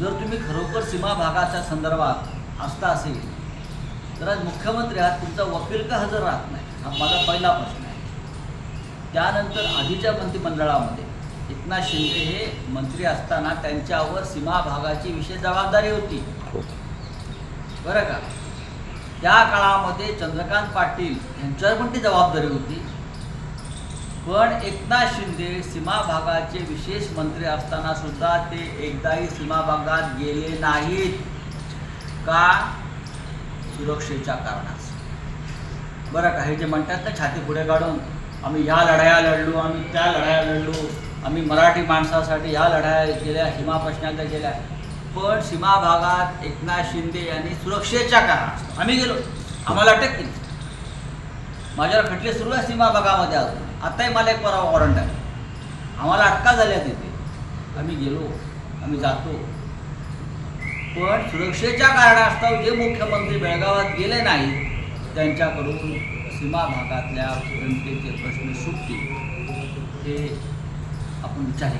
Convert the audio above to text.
जर तुम्ही खरोखर सीमा भागाच्या संदर्भात असता असेल तर आज मुख्यमंत्री आज तुमचा वकील का हजर राहत नाही? हा माझा पहिला प्रश्न आहे. त्यानंतर आधीच्या मंत्रिमंडळामध्ये एकनाथ शिंदे हे मंत्री असताना त्यांच्यावर सीमा भागाची विशेष जबाबदारी होती. बरं का? त्या काळामध्ये चंद्रकांत पाटील यांच्यावर पण ती जबाबदारी होती. पण एकनाथ शिंदे सीमा भागाचे विशेष मंत्री असताना सुद्धा ते एकदाही सीमा भागात गेले नाहीत. का? सुरक्षेच्या कारणास. बरं का? हे जे म्हणतात ना छाती पुढे काढून आम्ही ह्या लढाया लढलो आम्ही त्या लढाया लढलो आम्ही मराठी माणसासाठी ह्या लढाया केल्या सीमा प्रश्नाच्या केल्या पण सीमा भागात एकनाथ शिंदे यांनी सुरक्षेच्या कारणास आम्ही गेलो. आम्हाला अटक केली. माझ्यावर खटले सुरू आहे सीमा भागामध्ये अजून. आताही मला एक परवा वॉरंट आहे आम्हाला अटका झाल्या तिथे आम्ही गेलो आम्ही जातो. पण सुरक्षेच्या कारणास्तव जे मुख्यमंत्री बेळगावात गेले नाहीत त्यांच्याकडून सीमा भागातल्या जनतेचे प्रश्न सुटतील ते आपण विचार